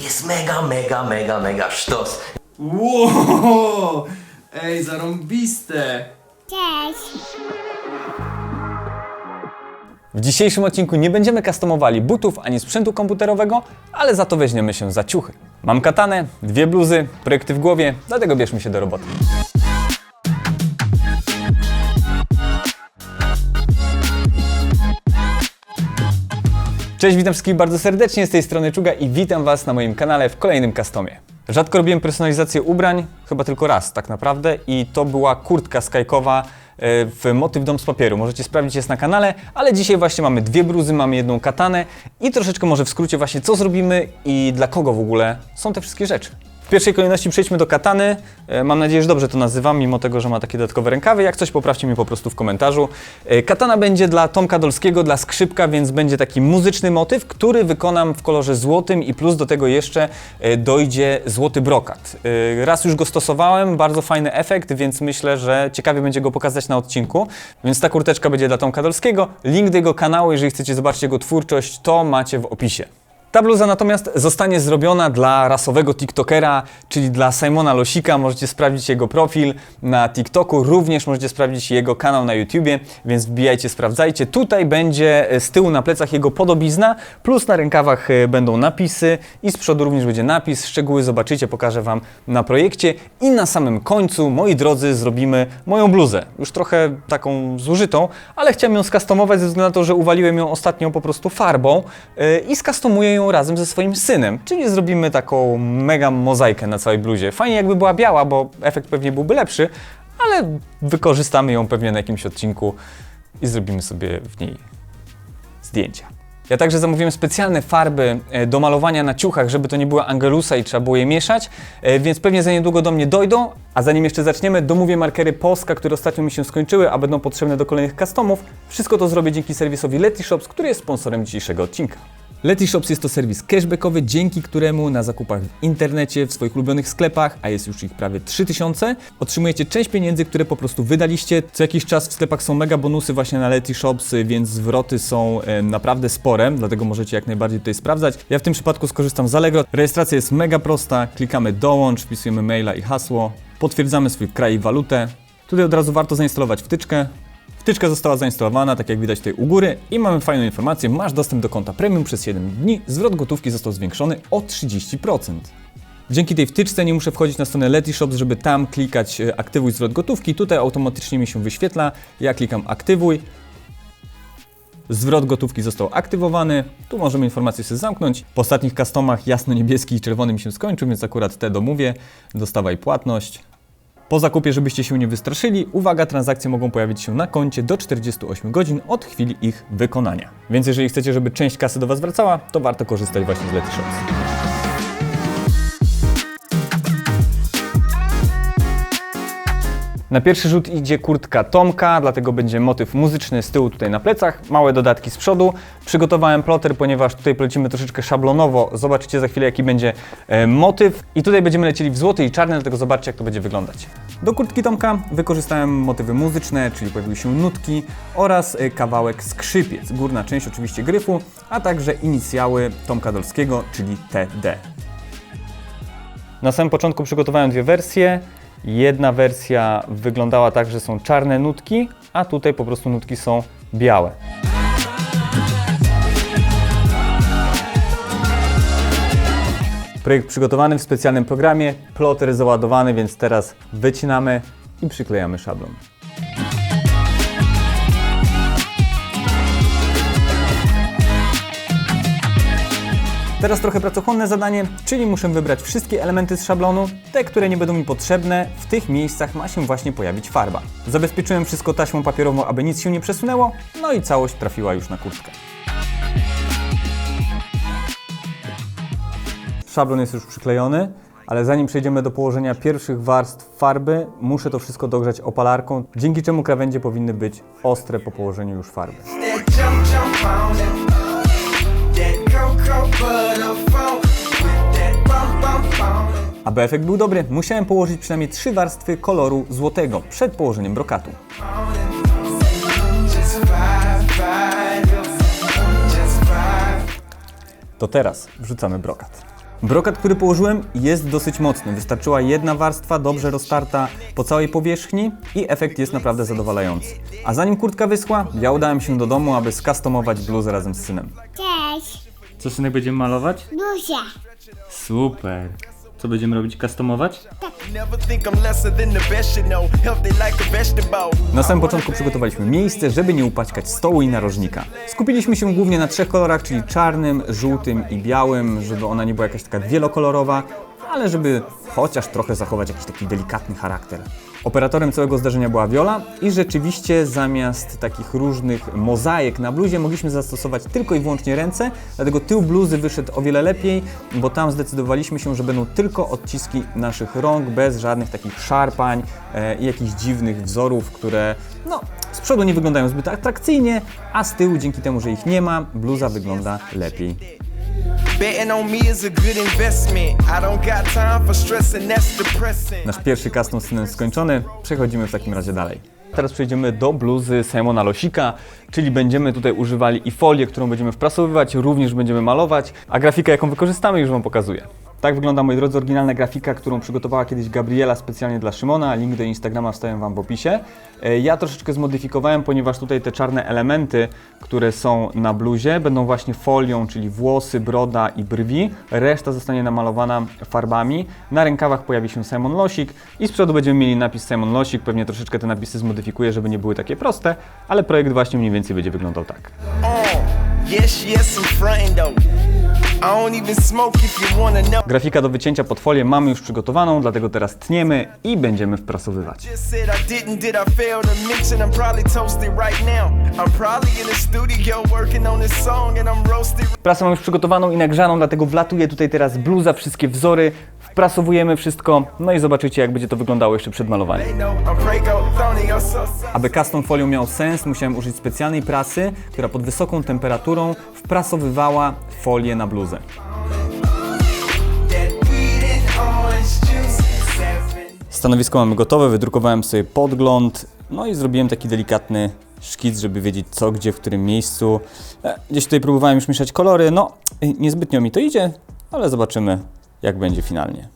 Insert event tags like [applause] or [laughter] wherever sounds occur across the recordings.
jest mega, mega, mega, mega sztos. Wow! Ej, zarąbiste! Cześć! W dzisiejszym odcinku nie będziemy customowali butów ani sprzętu komputerowego, ale za to weźmiemy się za ciuchy. Mam katanę, dwie bluzy, projekty w głowie, dlatego bierzmy się do roboty. Cześć, witam wszystkich bardzo serdecznie, z tej strony Czuga i witam Was na moim kanale w kolejnym customie. Rzadko robiłem personalizację ubrań, chyba tylko raz tak naprawdę i to była kurtka skajkowa e, w motyw dom z papieru. Możecie sprawdzić, jest na kanale, ale dzisiaj właśnie mamy dwie bruzy, mamy jedną katanę i troszeczkę może w skrócie właśnie co zrobimy i dla kogo w ogóle są te wszystkie rzeczy. W pierwszej kolejności przejdźmy do katany. E, Mam nadzieję, że dobrze to nazywam, mimo tego, że ma takie dodatkowe rękawy. Jak coś, poprawcie mnie po prostu w komentarzu. E, Katana będzie dla Tomka Dolskiego, dla skrzypka, więc będzie taki muzyczny motyw, który wykonam w kolorze złotym i plus do tego jeszcze e, dojdzie złoty brokat. Raz już go stosowałem, bardzo fajny efekt, więc myślę, że ciekawie będzie go pokazać na odcinku. Więc ta kurteczka będzie dla Tomka Dolskiego. Link do jego kanału, jeżeli chcecie zobaczyć jego twórczość, to macie w opisie. Ta bluza natomiast zostanie zrobiona dla rasowego TikTokera, czyli dla Simona Losika. Możecie sprawdzić jego profil na TikToku, również możecie sprawdzić jego kanał na YouTubie, więc wbijajcie, sprawdzajcie. Tutaj będzie e, z tyłu na plecach jego podobizna, plus na rękawach e, będą napisy i z przodu również będzie napis. Szczegóły zobaczycie, pokażę Wam na projekcie. I na samym końcu, moi drodzy, zrobimy moją bluzę. Już trochę taką zużytą, ale chciałem ją skustomować ze względu na to, że uwaliłem ją ostatnio po prostu farbą yy, i skustomuję ją razem ze swoim synem. Czyli zrobimy taką mega mozaikę na całej bluzie. Fajnie jakby była biała, bo efekt pewnie byłby lepszy, ale wykorzystamy ją pewnie na jakimś odcinku i zrobimy sobie w niej zdjęcia. Ja także zamówiłem specjalne farby e, do malowania na ciuchach, żeby to nie była angelusa i trzeba było je mieszać, e, więc pewnie za niedługo do mnie dojdą. A zanim jeszcze zaczniemy, domówię markery Polska, które ostatnio mi się skończyły, a będą potrzebne do kolejnych customów. Wszystko to zrobię dzięki serwisowi Letyshops, który jest sponsorem dzisiejszego odcinka. Letyshops jest to serwis cashbackowy, dzięki któremu na zakupach w internecie, w swoich ulubionych sklepach, a jest już ich prawie 3000, otrzymujecie część pieniędzy, które po prostu wydaliście. Co jakiś czas w sklepach są mega bonusy właśnie na Letyshops, więc zwroty są e, naprawdę spore, dlatego możecie jak najbardziej tutaj sprawdzać. Ja w tym przypadku skorzystam z Allegro. Rejestracja jest mega prosta, klikamy dołącz, wpisujemy maila i hasło, potwierdzamy swój kraj i walutę. Tutaj od razu warto zainstalować wtyczkę, Wtyczka została zainstalowana, tak jak widać tutaj u góry i mamy fajną informację, masz dostęp do konta premium przez 7 dni, zwrot gotówki został zwiększony o 30%. Dzięki tej wtyczce nie muszę wchodzić na stronę Letyshops, żeby tam klikać e, aktywuj zwrot gotówki, tutaj automatycznie mi się wyświetla, ja klikam aktywuj, Zwrot gotówki został aktywowany. Tu możemy informację sobie zamknąć. Po ostatnich customach jasno-niebieski i czerwony mi się skończył, więc akurat te domówię. Dostawaj płatność. Po zakupie, żebyście się nie wystraszyli, uwaga, transakcje mogą pojawić się na koncie do 48 godzin od chwili ich wykonania. Więc jeżeli chcecie, żeby część kasy do Was wracała, to warto korzystać właśnie z Letyshops. Na pierwszy rzut idzie kurtka Tomka, dlatego będzie motyw muzyczny z tyłu tutaj na plecach, małe dodatki z przodu. Przygotowałem ploter, ponieważ tutaj polecimy troszeczkę szablonowo. Zobaczycie za chwilę jaki będzie e, motyw. I tutaj będziemy lecieli w złoty i czarny, dlatego zobaczcie jak to będzie wyglądać. Do kurtki Tomka wykorzystałem motywy muzyczne, czyli pojawiły się nutki oraz e, kawałek skrzypiec. Górna część oczywiście gryfu, a także inicjały Tomka Dolskiego, czyli TD. Na samym początku przygotowałem dwie wersje. Jedna wersja wyglądała tak, że są czarne nutki, a tutaj po prostu nutki są białe. Projekt przygotowany w specjalnym programie, ploter załadowany, więc teraz wycinamy i przyklejamy szablon. Teraz trochę pracochłonne zadanie, czyli muszę wybrać wszystkie elementy z szablonu, te, które nie będą mi potrzebne. W tych miejscach ma się właśnie pojawić farba. Zabezpieczyłem wszystko taśmą papierową, aby nic się nie przesunęło, no i całość trafiła już na kurtkę. Szablon jest już przyklejony, ale zanim przejdziemy do położenia pierwszych warstw farby, muszę to wszystko dogrzać opalarką, dzięki czemu krawędzie powinny być ostre po położeniu już farby. Aby efekt był dobry, musiałem położyć przynajmniej trzy warstwy koloru złotego przed położeniem brokatu. To teraz wrzucamy brokat. Brokat, który położyłem jest dosyć mocny. Wystarczyła jedna warstwa, dobrze roztarta po całej powierzchni i efekt jest naprawdę zadowalający. A zanim kurtka wyschła, ja udałem się do domu, aby skustomować bluzę razem z synem. Cześć, Co synek będziemy malować? Buzia. Super. Co będziemy robić? Customować? Vegetable. Na samym początku przygotowaliśmy miejsce, żeby nie upaćkać stołu i narożnika. Skupiliśmy się głównie na trzech kolorach, czyli czarnym, żółtym i białym, żeby ona nie była jakaś taka wielokolorowa, ale żeby chociaż trochę zachować jakiś taki delikatny charakter. Operatorem całego zdarzenia była Viola i rzeczywiście zamiast takich różnych mozaik na bluzie mogliśmy zastosować tylko i wyłącznie ręce, dlatego tył bluzy wyszedł o wiele lepiej, bo tam zdecydowaliśmy się, że będą tylko odciski naszych rąk, bez żadnych takich szarpań e, i jakichś dziwnych wzorów, które no, z przodu nie wyglądają zbyt atrakcyjnie, a z tyłu dzięki temu, że ich nie ma, bluza wygląda lepiej. Betting on me is a good investment. I don't got time for stress and that's depressing. Nasz pierwszy custom synem skończony, przechodzimy w takim razie dalej. Teraz przejdziemy do bluzy Simona Losika, czyli będziemy tutaj używali i folię, którą będziemy wprasowywać, również będziemy malować, a grafikę, jaką wykorzystamy, już Wam pokazuję. Tak wygląda, moi drodzy, oryginalna grafika, którą przygotowała kiedyś Gabriela specjalnie dla Szymona. Link do Instagrama wstawiam Wam w opisie. E, Ja troszeczkę zmodyfikowałem, ponieważ tutaj te czarne elementy, które są na bluzie, będą właśnie folią, czyli włosy, broda i brwi. Reszta zostanie namalowana farbami. Na rękawach pojawi się Simon Losik i z przodu będziemy mieli napis Simon Losik. Pewnie troszeczkę te napisy zmodyfikuję, żeby nie były takie proste, ale projekt właśnie mniej więcej będzie wyglądał tak. Uh, yes, yes, I'm frontin' though. Grafika do wycięcia pod folię mamy już przygotowaną, dlatego teraz tniemy i będziemy wprasowywać. Prasę mam już przygotowaną i nagrzaną, dlatego wlatuje tutaj teraz bluza, wszystkie wzory, wprasowujemy wszystko, no i zobaczycie jak będzie to wyglądało jeszcze przed malowaniem. Aby custom folią miał sens, musiałem użyć specjalnej prasy, która pod wysoką temperaturą wprasowywała folię na bluzę. Stanowisko mamy gotowe, wydrukowałem sobie podgląd, no i zrobiłem taki delikatny szkic, żeby wiedzieć co, gdzie, w którym miejscu. E, Gdzieś tutaj próbowałem już mieszać kolory, no niezbytnio mi to idzie, ale zobaczymy jak będzie finalnie.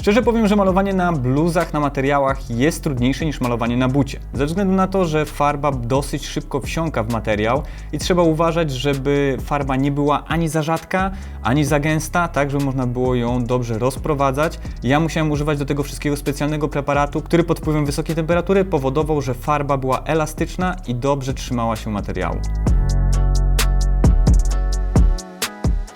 Szczerze powiem, że malowanie na bluzach, na materiałach jest trudniejsze niż malowanie na bucie. Ze względu na to, że farba dosyć szybko wsiąka w materiał i trzeba uważać, żeby farba nie była ani za rzadka, ani za gęsta, tak żeby można było ją dobrze rozprowadzać. Ja musiałem używać do tego wszystkiego specjalnego preparatu, który pod wpływem wysokiej temperatury powodował, że farba była elastyczna i dobrze trzymała się materiału.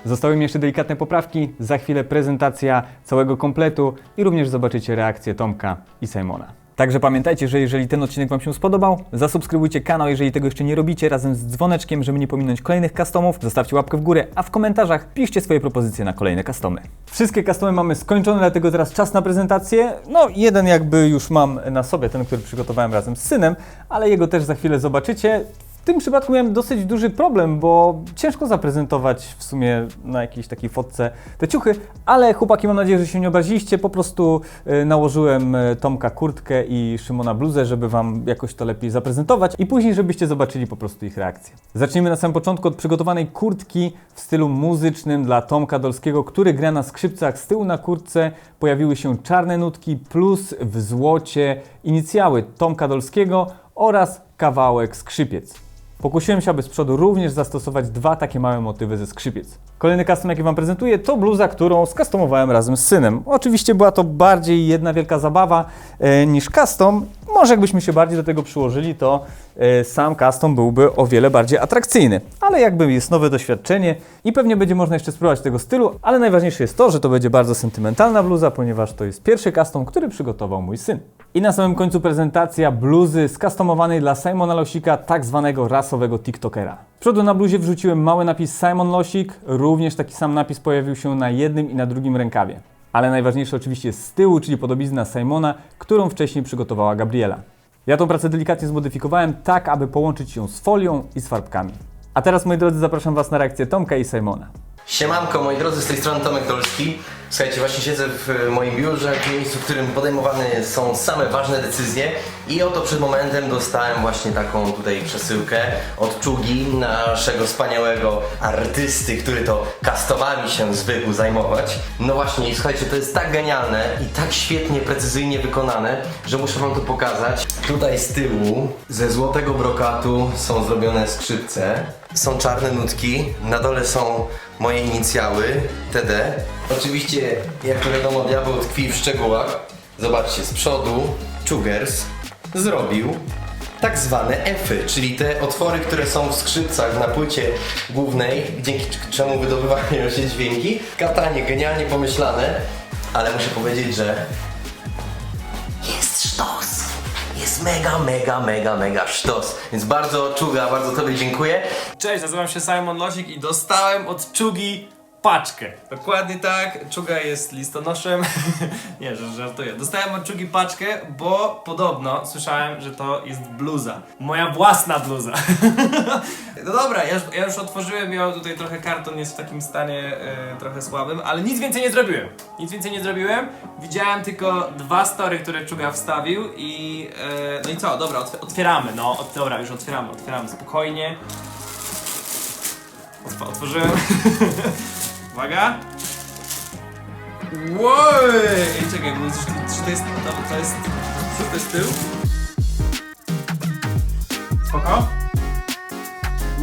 Zostały mi jeszcze delikatne poprawki, za chwilę prezentacja całego kompletu i również zobaczycie reakcję Tomka i Simona. Także pamiętajcie, że jeżeli ten odcinek Wam się spodobał, zasubskrybujcie kanał, jeżeli tego jeszcze nie robicie, razem z dzwoneczkiem, żeby nie pominąć kolejnych customów. Zostawcie łapkę w górę, a w komentarzach piszcie swoje propozycje na kolejne customy. Wszystkie customy mamy skończone, dlatego teraz czas na prezentację. No, jeden jakby już mam na sobie, ten, który przygotowałem razem z synem, ale jego też za chwilę zobaczycie. W tym przypadku miałem dosyć duży problem, bo ciężko zaprezentować w sumie na jakiejś takiej fotce te ciuchy, ale chłopaki, mam nadzieję, że się nie obraziliście. Po prostu y, nałożyłem y, Tomka kurtkę i Szymona bluzę, żeby Wam jakoś to lepiej zaprezentować i później, żebyście zobaczyli po prostu ich reakcję. Zacznijmy na samym początku od przygotowanej kurtki w stylu muzycznym dla Tomka Dolskiego, który gra na skrzypcach. Z tyłu na kurtce pojawiły się czarne nutki plus w złocie inicjały Tomka Dolskiego oraz kawałek skrzypiec. Pokusiłem się, aby z przodu również zastosować dwa takie małe motywy ze skrzypiec. Kolejny custom, jaki Wam prezentuję, to bluza, którą skustomowałem razem z synem. Oczywiście była to bardziej jedna wielka zabawa e, niż custom. Może jakbyśmy się bardziej do tego przyłożyli, to e, sam custom byłby o wiele bardziej atrakcyjny. Ale jakby jest nowe doświadczenie i pewnie będzie można jeszcze spróbować tego stylu, ale najważniejsze jest to, że to będzie bardzo sentymentalna bluza, ponieważ to jest pierwszy custom, który przygotował mój syn. I na samym końcu prezentacja bluzy skustomowanej dla Simona Losika, tak zwanego rasowego TikTokera. Z przodu na bluzie wrzuciłem mały napis Simon Losik, również taki sam napis pojawił się na jednym i na drugim rękawie. Ale najważniejsze oczywiście z tyłu, czyli podobizna Simona, którą wcześniej przygotowała Gabriela. Ja tą pracę delikatnie zmodyfikowałem tak, aby połączyć ją z folią i z farbkami. A teraz, moi drodzy, zapraszam Was na reakcję Tomka i Simona. Siemanko moi drodzy, z tej strony Tomek Dolski. Słuchajcie, właśnie siedzę w moim biurze, w miejscu, w którym podejmowane są same ważne decyzje i oto przed momentem dostałem właśnie taką tutaj przesyłkę od Czugi, naszego wspaniałego artysty, który to kastowami się zwykł zajmować. No właśnie, i słuchajcie, to jest tak genialne i tak świetnie, precyzyjnie wykonane, że muszę wam to pokazać. Tutaj z tyłu, ze złotego brokatu są zrobione skrzypce, są czarne nutki, na dole są moje inicjały, TD. Oczywiście, jak to wiadomo, diabeł tkwi w szczegółach. Zobaczcie, z przodu Chugers zrobił tak zwane Fy, czyli te otwory, które są w skrzypcach na płycie głównej, dzięki czemu wydobywają się dźwięki. Katanie genialnie pomyślane, ale muszę powiedzieć, że mega, mega, mega, mega sztos. Więc bardzo Czuga, bardzo Tobie dziękuję. Cześć, nazywam się Simon Losik i dostałem od Czugi paczkę. Dokładnie tak, Czuga jest listonoszem. [laughs] Nie, że żartuję. Dostałem od Czugi paczkę, bo podobno słyszałem, że to jest bluza. Moja własna bluza. [laughs] no dobra, ja już, ja już otworzyłem ją, tutaj trochę karton jest w takim stanie e, trochę słabym, ale nic więcej nie zrobiłem. Nic więcej nie zrobiłem. Widziałem tylko dwa story, które Czuga wstawił i e, no i co, dobra, otw- otwieramy, no, ot- dobra, już otwieramy, otwieramy spokojnie. Otw- otworzyłem. [laughs] Uwaga. Wow! Ej, czekaj, bo czy, czy to jest. To, to jest. Co to jest tył? Spoko?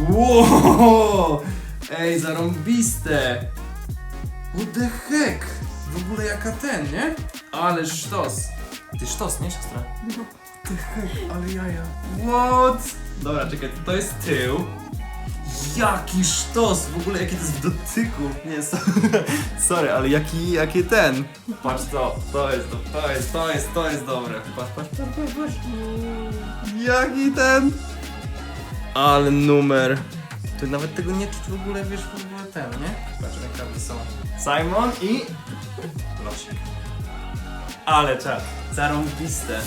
Wow! Ej, zarąbiste! What the heck? W ogóle jaka ten, nie? Ale sztos. Ty sztos, nie siostra? No, what the heck, ale jaja. What? Dobra, czekaj, to jest tył. Jaki sztos! W ogóle jakie to jest w dotyku! Nie, so, [laughs] sorry, ale jaki, jaki ten? Patrz to, to jest, to, to jest, to jest, to jest dobre. Patrz, patrz, patrz, patrz, patrz. Jaki ten? Ale numer. Tu nawet tego nie czuć w ogóle, wiesz, w ogóle ten, nie? Patrz, rękawy są. Simon i... Losik. Ale czad, zarąbiste.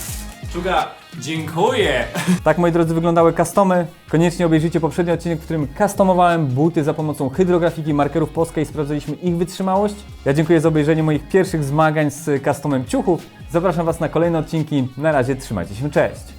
Czuga, dziękuję! Tak, moi drodzy, wyglądały customy. Koniecznie obejrzyjcie poprzedni odcinek, w którym customowałem buty za pomocą hydrografiki markerów Polska i sprawdzaliśmy ich wytrzymałość. Ja dziękuję za obejrzenie moich pierwszych zmagań z customem ciuchów. Zapraszam Was na kolejne odcinki. Na razie trzymajcie się, cześć!